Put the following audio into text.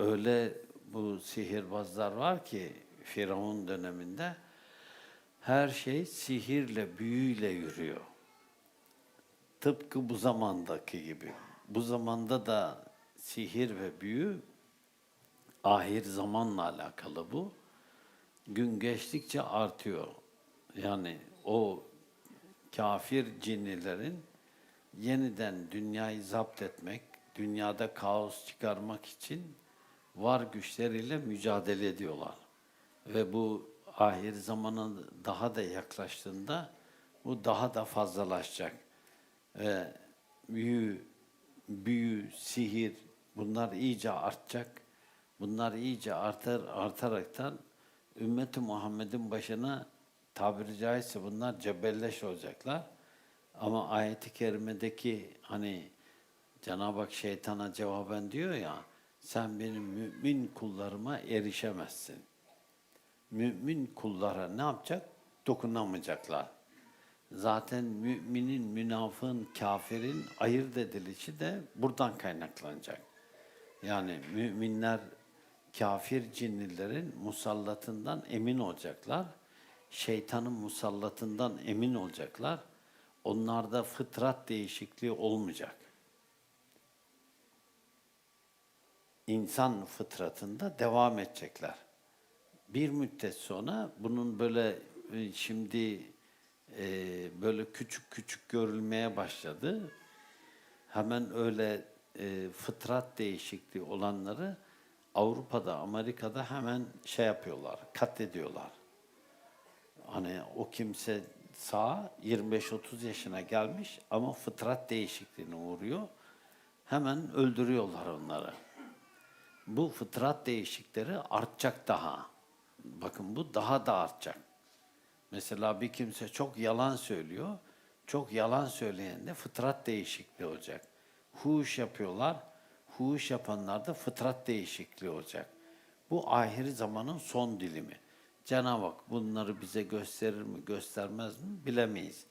öyle bu sihirbazlar var ki Firavun döneminde her şey sihirle, büyüyle yürüyor. Tıpkı bu zamandaki gibi. Bu zamanda da sihir ve büyü ahir zamanla alakalı bu. Gün geçtikçe artıyor. Yani o kafir cinnilerin yeniden dünyayı zapt etmek, dünyada kaos çıkarmak için var güçleriyle mücadele ediyorlar. Ve bu ahir zamana daha da yaklaştığında bu daha da fazlalaşacak. Ve büyü, büyü, sihir bunlar iyice artacak. Bunlar iyice artar, artaraktan ümmeti Muhammed'in başına tabiri caizse bunlar cebelleş olacaklar. Ama ayet-i kerimedeki hani Cenab-ı Hak şeytana cevaben diyor ya sen benim mümin kullarıma erişemezsin. Mümin kullara ne yapacak? Dokunamayacaklar. Zaten müminin, münafığın, kafirin ayırt edilişi de buradan kaynaklanacak. Yani müminler kafir cinnilerin musallatından emin olacaklar. Şeytanın musallatından emin olacaklar. Onlarda fıtrat değişikliği olmayacak. İnsan fıtratında devam edecekler. Bir müddet sonra bunun böyle e, şimdi e, böyle küçük küçük görülmeye başladı. Hemen öyle e, fıtrat değişikliği olanları Avrupa'da, Amerika'da hemen şey yapıyorlar, katlediyorlar. Hani o kimse sağ 25-30 yaşına gelmiş ama fıtrat değişikliğine uğruyor. Hemen öldürüyorlar onları. Bu fıtrat değişikleri artacak daha. Bakın bu daha da artacak. Mesela bir kimse çok yalan söylüyor. Çok yalan söyleyende fıtrat değişikliği olacak. Huş yapıyorlar. Huş yapanlarda fıtrat değişikliği olacak. Bu ahir zamanın son dilimi. Cenab-ı Hak bunları bize gösterir mi, göstermez mi bilemeyiz.